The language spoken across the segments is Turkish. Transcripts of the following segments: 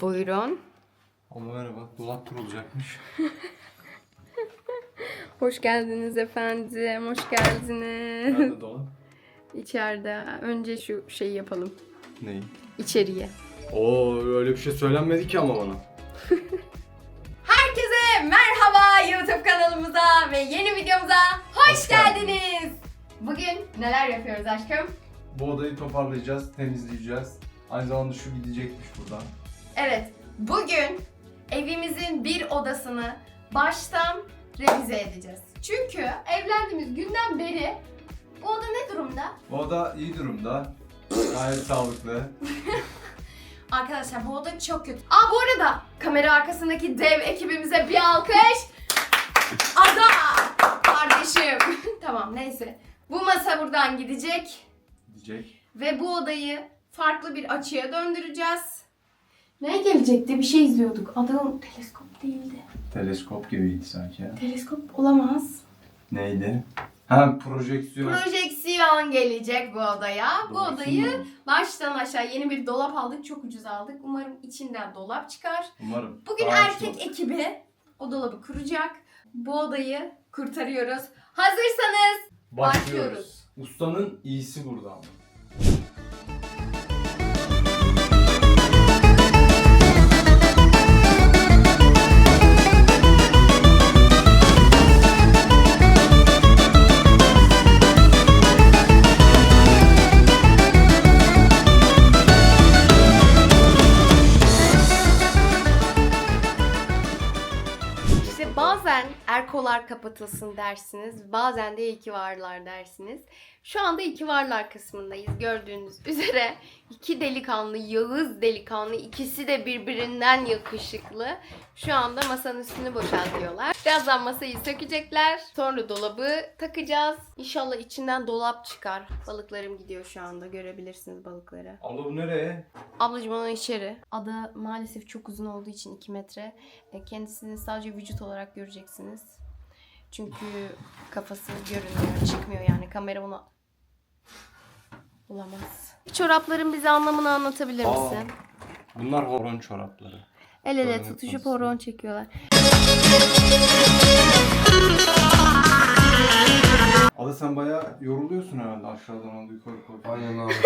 Buyurun. Ama merhaba. Dolap kurulacakmış. Hoş geldiniz efendim. Hoş geldiniz. Nerede dolap? İçeride. Önce şu şeyi yapalım. Neyi? İçeriye. Oo öyle bir şey söylenmedi ki ama bana. Herkese merhaba YouTube kanalımıza ve yeni videomuza hoş, Hoş geldiniz. geldiniz. Bugün neler yapıyoruz aşkım? Bu odayı toparlayacağız, temizleyeceğiz. Aynı zamanda şu gidecekmiş buradan. Evet, bugün evimizin bir odasını baştan revize edeceğiz. Çünkü evlendiğimiz günden beri bu oda ne durumda? Bu oda iyi durumda. Gayet sağlıklı. Arkadaşlar bu oda çok kötü. Aa bu arada kamera arkasındaki dev ekibimize bir alkış. Ada kardeşim. tamam neyse. Bu masa buradan gidecek Gidecek. ve bu odayı farklı bir açıya döndüreceğiz. Ne gelecekti? Bir şey izliyorduk. Adı teleskop değildi. Teleskop gibiydi sanki ya. Teleskop olamaz. Neydi? Ha projeksiyon. Projeksiyon gelecek bu odaya. Bu Doğrusu odayı mu? baştan aşağı yeni bir dolap aldık. Çok ucuz aldık. Umarım içinden dolap çıkar. Umarım. Bugün Daha erkek açmadım. ekibi o dolabı kuracak. Bu odayı kurtarıyoruz. Hazırsanız başlıyoruz. Ustanın iyisi burada ama. Erkolar kapatılsın dersiniz. Bazen de iki varlar dersiniz. Şu anda iki varlar kısmındayız. Gördüğünüz üzere iki delikanlı, Yağız delikanlı. ikisi de birbirinden yakışıklı. Şu anda masanın üstünü boşaltıyorlar. Birazdan masayı sökecekler. Sonra dolabı takacağız. İnşallah içinden dolap çıkar. Balıklarım gidiyor şu anda. Görebilirsiniz balıkları. Abla bu nereye? Ablacığım onu içeri. Ada maalesef çok uzun olduğu için 2 metre. E, Kendisini sadece vücut olarak göreceksiniz. Çünkü kafası görünmüyor, çıkmıyor yani kamera onu bulamaz. Çorapların bize anlamını anlatabilir Aa. misin? Bunlar horon çorapları. El ele Öyle tutuşup konuşsun. horon çekiyorlar. Ada sen bayağı yoruluyorsun herhalde aşağıdan onu yukarı koy. Aynen abi.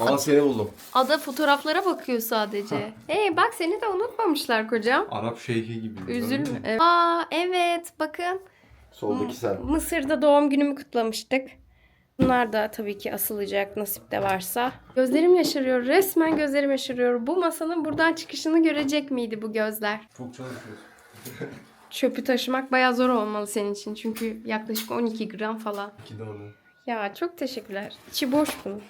Ama seni buldum. Ada fotoğraflara bakıyor sadece. Hey bak seni de unutmamışlar kocam. Arap şeyhi gibi. Üzülme. Evet. Aa evet bakın. Soldaki sen. Mısır'da doğum günümü kutlamıştık. Bunlar da tabii ki asılacak nasip de varsa. Gözlerim yaşarıyor. Resmen gözlerim yaşarıyor. Bu masanın buradan çıkışını görecek miydi bu gözler? Çok çalışıyorsun. Çöpü taşımak bayağı zor olmalı senin için. Çünkü yaklaşık 12 gram falan. İki de onu. Ya çok teşekkürler. İçi boş bunun.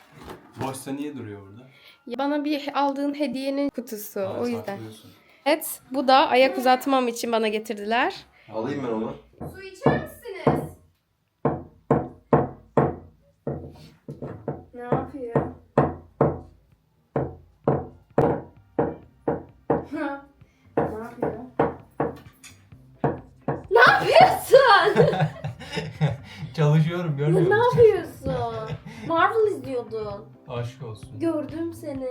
Boşsa niye duruyor burada? Ya Bana bir aldığın hediyenin kutusu. Hala o yüzden. Evet bu da ayak uzatmam için bana getirdiler. Alayım ben onu. Su içer misiniz? Ne yapıyor? ne yapıyor? Ne yapıyorsun? Çalışıyorum görmüyor ne musun? yapıyorsun? Marvel izliyordun. Aşk olsun. Gördüm seni.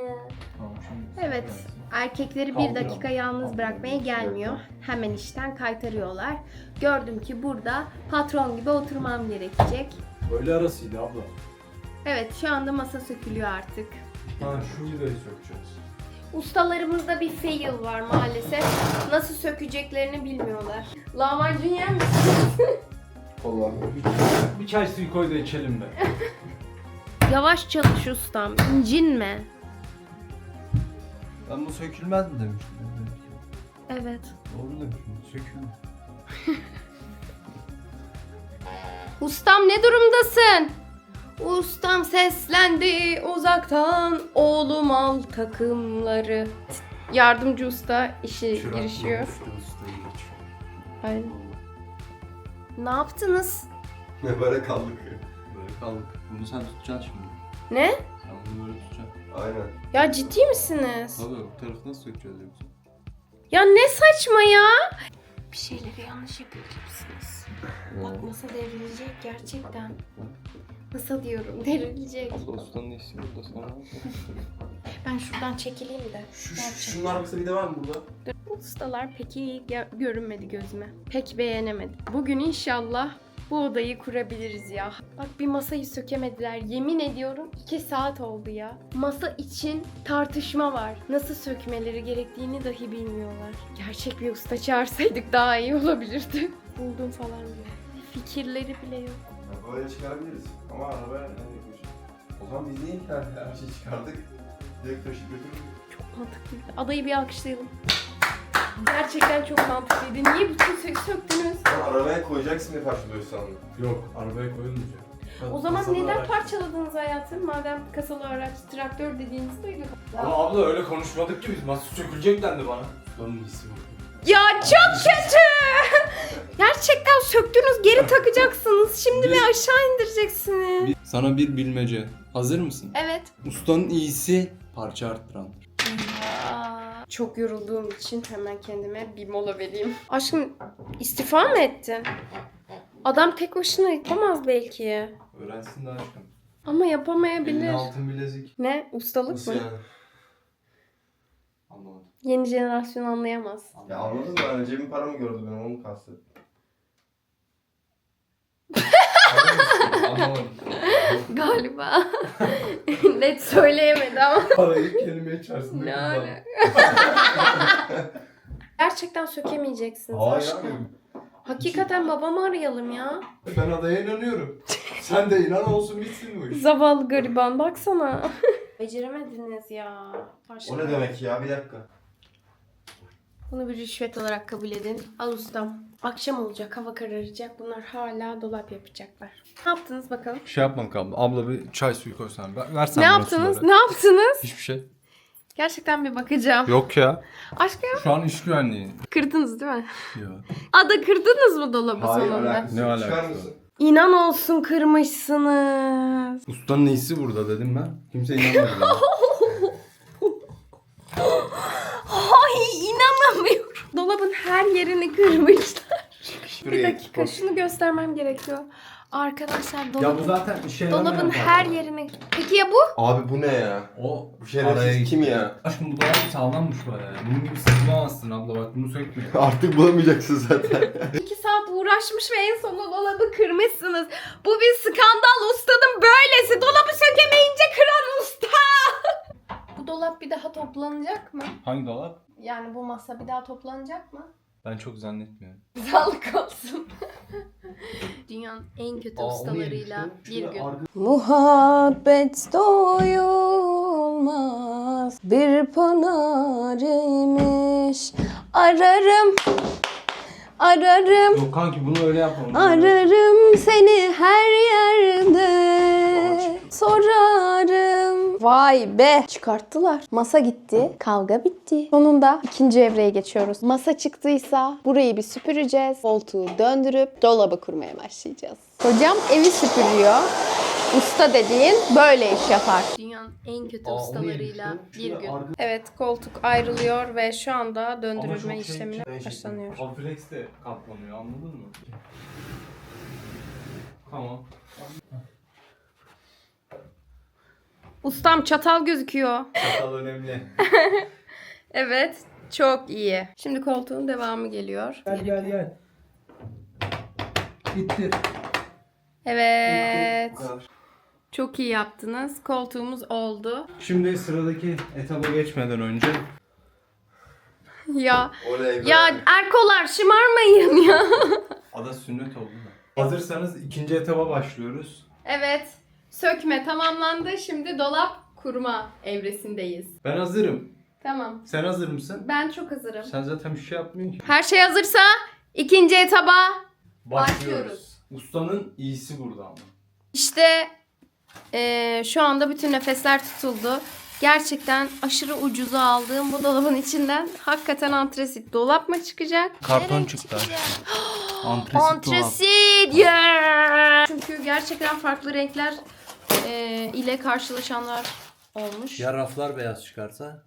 Tamam, şimdi Evet, gelsin. Erkekleri bir dakika yalnız bırakmaya gelmiyor. Hemen işten kaytarıyorlar. Gördüm ki burada patron gibi oturmam gerekecek. Öyle arasıydı abla. Evet, şu anda masa sökülüyor artık. Ha şu vidayı sökeceğiz. Ustalarımızda bir fail var maalesef. Nasıl sökeceklerini bilmiyorlar. Lahmacun yer misin? Kolla. Bir çay suyu koy da içelim de. Yavaş çalış ustam, incinme. Ben bu sökülmez mi demiştim. Evet. Doğru demiştim. Sökülmez. Ustam ne durumdasın? Ustam seslendi uzaktan oğlum al takımları. Yardımcı usta işi girişiyor. Aynen. Ne yaptınız? Ne böyle kaldık. Böyle kaldık. Bunu sen tutacaksın şimdi. Ne? Sen bunu böyle tutacaksın. Aynen. Ya ciddi misiniz? Tabii bu tarafı nasıl sökeceğiz yoksa? Ya ne saçma ya? Bir şeyleri yanlış yapacaksınız. Bak masa devrilecek gerçekten. Masa diyorum derilecek. Abla ustanın işi burada sonra. Ben şuradan çekileyim de. Şu, Gerçekten. şunun arkasında bir de var mı burada? Ustalar pek iyi gö- görünmedi gözüme. Pek beğenemedim. Bugün inşallah bu odayı kurabiliriz ya. Bak bir masayı sökemediler. Yemin ediyorum 2 saat oldu ya. Masa için tartışma var. Nasıl sökmeleri gerektiğini dahi bilmiyorlar. Gerçek bir usta çağırsaydık daha iyi olabilirdi. Buldum falan diyor. Fikirleri bile yok. Böyle çıkarabiliriz. Ama nereye koyacağız? O zaman biz niye her, şeyi çıkardık? Direkt taşıp götürürüz. Çok mantıklıydı. Adayı bir alkışlayalım. Gerçekten çok mantıklıydı. Niye bütün sök söktünüz? Arabaya koyacaksın diye parçalıyorsun sandım. Yok arabaya koyulmayacak. O zaman Kasalı neden araç. parçaladınız hayatım? Madem kasalı araç, traktör dediğiniz duyduk. Ama abla öyle konuşmadık ki biz. Masa sökülecek dendi bana. Ustanın iyisi bu. Ya çok kötü! Gerçekten söktünüz, geri takacaksınız. Şimdi mi aşağı indireceksiniz? Sana bir bilmece. Hazır mısın? Evet. Ustanın iyisi parça arttırandır. Aa, çok yorulduğum için hemen kendime bir mola vereyim. Aşkım istifa mı ettin? Adam tek başına yapamaz belki. Öğrensin de aşkım. Ama yapamayabilir. altın bilezik. Ne? Ustalık Nasıl mı? yani? Anlamadım. Yeni jenerasyon anlayamaz. Ya anladın mı? Yani cebim paramı gördü benim onu kastettim. Anlamadım. Galiba. Net söyleyemedi ama. Parayı kelime içerisinde Ne kullan. alaka? Gerçekten sökemeyeceksiniz Hayır aşkım. abi. Hakikaten babamı arayalım ya. Ben adaya inanıyorum. Sen de inan olsun bitsin bu iş. Zavallı gariban baksana. Beceremediniz ya. O ne demek ya? Bir dakika. Bunu bir rüşvet olarak kabul edin. Al ustam. Akşam olacak, hava kararacak. Bunlar hala dolap yapacaklar. Ne yaptınız bakalım? Şey yapmadık abla. Abla bir çay suyu koysan. Ver, versen ne bana yaptınız? suları. Ne yaptınız? Hiçbir şey. Gerçekten bir bakacağım. Yok ya. Aşkım Şu an iş güvenliği. kırdınız değil mi? Yok. Ada kırdınız mı dolabı Hayır sonunda? alakası Ne yok. alakası Çıkar var? mısın? İnan olsun kırmışsınız. Ustanın iyisi burada dedim ben. Kimse inanmadı bana. Ay inanamıyorum. Dolabın her yerini kırmışlar. bir dakika şunu göstermem gerekiyor. Arkadaşlar dolabın, Ya bu zaten işe yaramayan dolabın her yerini... Peki ya bu? Abi bu ne ya? O Bu şerefsiz araya kim ya? Aşkım bu dolap sağlammış bayağı. Bunun gibi sıkılamazsın abla bak bunu sökme. Artık bulamayacaksın zaten. İki saat uğraşmış ve en sonunda dolabı kırmışsınız. Bu bir skandal ustanın böylesi. Dolabı sökemeyince kıran usta. bu dolap bir daha toplanacak mı? Hangi dolap? Yani bu masa bir daha toplanacak mı? Ben çok zannetmiyorum. Sağlık olsun. Dünyanın en kötü Aa, ustalarıyla bir gün. Muhabbet doyulmaz bir pınar imiş Ararım, ararım, Yok kanki bunu öyle yapalım. ararım seni her yerde Sorarım Vay be çıkarttılar. Masa gitti, kavga bitti. Sonunda ikinci evreye geçiyoruz. Masa çıktıysa burayı bir süpüreceğiz. Koltuğu döndürüp dolabı kurmaya başlayacağız. Kocam evi süpürüyor. Usta dediğin böyle iş yapar. Dünyanın en kötü Aa, onu ustalarıyla yemiştim. bir Şurada gün. Evet koltuk ayrılıyor ve şu anda Ama döndürülme çok şey- işlemine şey- başlanıyor. Kompleks de katlanıyor anladın mı? Tamam. Ustam çatal gözüküyor. Çatal önemli. Evet çok iyi. Şimdi koltuğun devamı geliyor. Gel gel gel. Bitti. Evet. Kadar. Çok iyi yaptınız. Koltuğumuz oldu. Şimdi sıradaki etaba geçmeden önce Ya Oley be. ya erkolar şımarmayın ya. ada sünnet oldu da. Hazırsanız ikinci etaba başlıyoruz. evet. Sökme tamamlandı. Şimdi dolap kurma evresindeyiz. Ben hazırım. Tamam. Sen hazır mısın? Ben çok hazırım. Sen zaten bir şey yapmıyorsun ki. Her şey hazırsa ikinci etaba Başlıyoruz. Ustanın iyisi burada ama. İşte eee, şu anda bütün nefesler tutuldu. Gerçekten aşırı ucuza aldığım bu dolabın içinden hakikaten antresit dolap mı çıkacak? Karton çıktı? Antresit dolap. Antresit yeah! Çünkü gerçekten farklı renkler eee, ile karşılaşanlar olmuş. Ya raflar beyaz çıkarsa?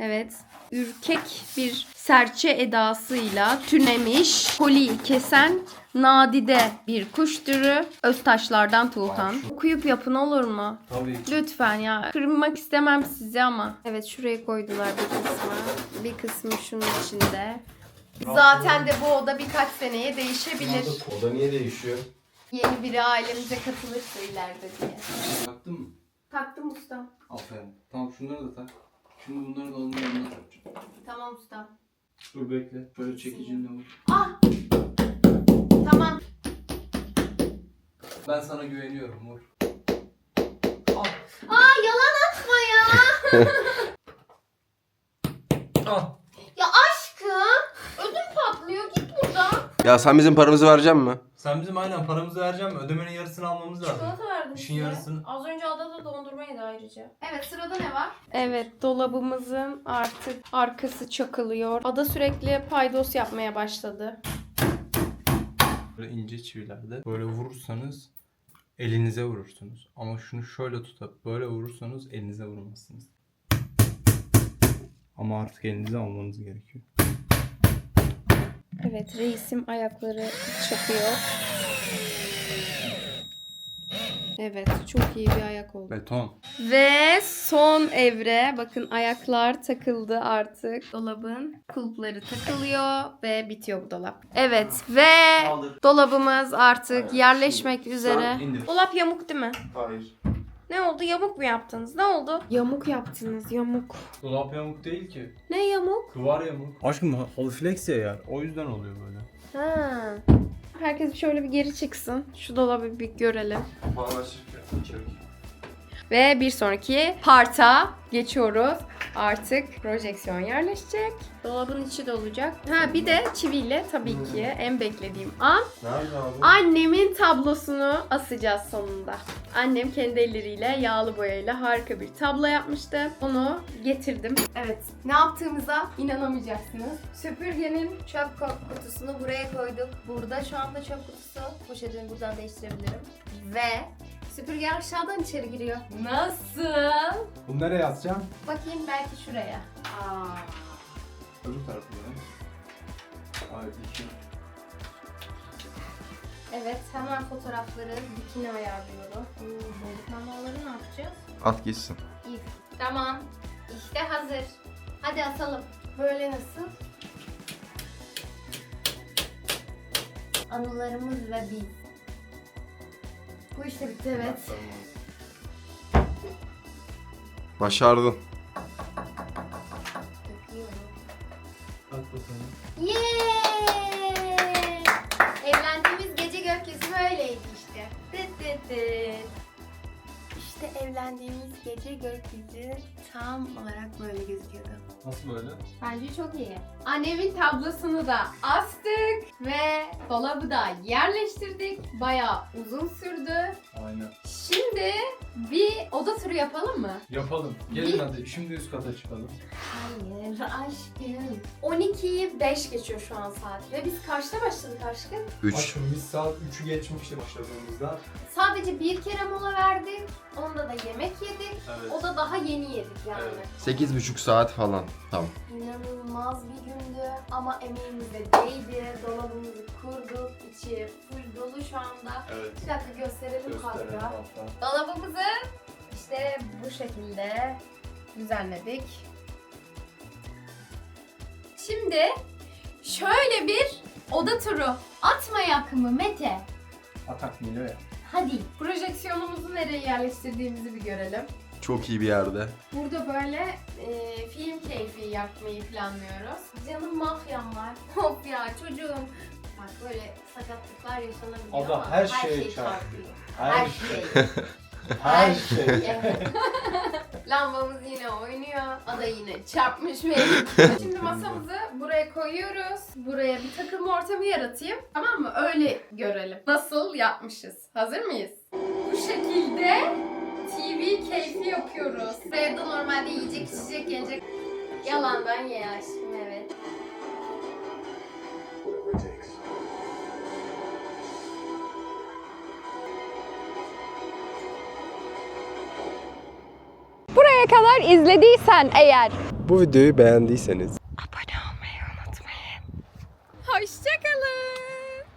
Evet. ürkek bir serçe edasıyla tünemiş, koli kesen nadide bir kuş türü. Öztaşlardan Tuğhan. Okuyup yapın olur mu? Tabii ki. Lütfen ya. Kırmak istemem sizi ama. Evet şuraya koydular bir kısmı. Bir kısmı şunun içinde. Zaten de bu oda birkaç seneye değişebilir. O da niye değişiyor? Yeni biri ailemize katılırsa ileride diye. Taktın mı? Taktım usta. Aferin. Tamam şunları da tak. Şimdi bunları da onun yanına takacağım. Tamam usta. Dur bekle. Şöyle çekicinle vur. Tamam. Ben sana güveniyorum vur. Aa yalan atma ya. Ah. ya aşkım. Ödüm patlıyor. Git buradan. Ya sen bizim paramızı verecek mi? Sen bizim aynen paramızı vereceksin. Ödemenin yarısını almamız lazım. Çikolata verdim İşin size. yarısını. Az önce adada dondurmaydı ayrıca. Evet sırada ne var? Evet dolabımızın artık arkası çakılıyor. Ada sürekli paydos yapmaya başladı. Böyle ince çivilerde böyle vurursanız elinize vurursunuz. Ama şunu şöyle tutup böyle vurursanız elinize vurmazsınız. Ama artık elinize almanız gerekiyor. Evet reisim ayakları çakıyor. Evet çok iyi bir ayak oldu. Beton. Ve son evre bakın ayaklar takıldı artık. Dolabın kulpları takılıyor ve bitiyor bu dolap. Evet ve dolabımız artık Evet, yerleşmek şimdi üzere. Dolap yamuk değil mi? Hayır. Ne oldu? Yamuk mu yaptınız? Ne oldu? Yamuk yaptınız, yamuk. Dolap yamuk değil ki. Ne yamuk? Duvar yamuk. Aşkım halı flex ya yer. O yüzden oluyor böyle. Ha. Herkes şöyle bir geri çıksın. Şu dolabı bir görelim. İçerik. Ve bir sonraki parta geçiyoruz. Artık projeksiyon yerleşecek. Dolabın içi de olacak. Ha bir de çiviyle tabii ki en beklediğim an Nerede abi? annemin tablosunu asacağız sonunda. Annem kendi elleriyle yağlı boyayla harika bir tablo yapmıştı. Onu getirdim. Evet, ne yaptığımıza inanamayacaksınız. Süpürgenin çöp ko- kutusunu buraya koyduk. Burada şu anda çöp kutusu. Poşetini buradan değiştirebilirim. Ve süpürge aşağıdan içeri giriyor. Nasıl? Bunu nereye atacağım? Bakayım belki şuraya. Aa. Öbür tarafına. Hayır iki. Evet, hemen fotoğrafları dikine ayarlıyorum. Hmm, boyut mamaları ne yapacağız? At gitsin. İyi. Tamam. İşte hazır. Hadi asalım. Böyle nasıl? Anılarımız ve biz. Bu işte bitti evet. Başardın. Bakalım. Yeee! Evlendiğimiz gece gökyüzü böyleydi işte. Dıt dıt dıt. İşte evlendiğimiz gece gökyüzü tam olarak böyle gözüküyordu. Nasıl böyle? Bence çok iyi. Annemin tablosunu da astık ve dolabı da yerleştirdik. Bayağı uzun sürdü. Aynen. Şimdi bir oda turu yapalım mı? Yapalım. Gelin hadi. Şimdi üst kata çıkalım. Hayır aşkım. 12'yi 5 geçiyor şu an saat. Ve biz kaçta başladık aşkım? 3. Aşkım biz saat 3'ü geçmişti başladığımızda. Sadece bir kere mola verdik. Onda da yemek yedik. Evet. O da daha yeni yedik yani. Evet. 8,5 saat falan. Tamam. İnanılmaz bir gündü ama emeğimiz de değdi. Dolabımızı kurduk. İçi full dolu şu anda. Evet. Bir dakika gösterelim Gösterelim hatta. hatta. Dolabımızı işte bu şekilde düzenledik. Şimdi şöyle bir oda turu. Atmayak mı Mete? Atak Milo ya. Hadi. Projeksiyonumuzu nereye yerleştirdiğimizi bir görelim. Çok iyi bir yerde. Burada böyle e, film keyfi yapmayı planlıyoruz. Canım mafyam var. Hop ya çocuğum. Bak böyle sakatlıklar yaşanabiliyor Ada ama her şey çarpıyor. Her Her şey. şey. Her şey. Evet. Lambamız yine oynuyor. Ada yine çarpmış beni. Şimdi masamızı buraya koyuyoruz. Buraya bir takım ortamı yaratayım. Tamam mı? Öyle görelim. Nasıl yapmışız. Hazır mıyız? Bu şekilde TV keyfi yapıyoruz. Buraya normalde yiyecek, içecek, yenecek. Yalandan ye aşkım evet. Buraya kadar izlediysen eğer Bu videoyu beğendiyseniz abone olmayı unutmayın. hoşçakalın.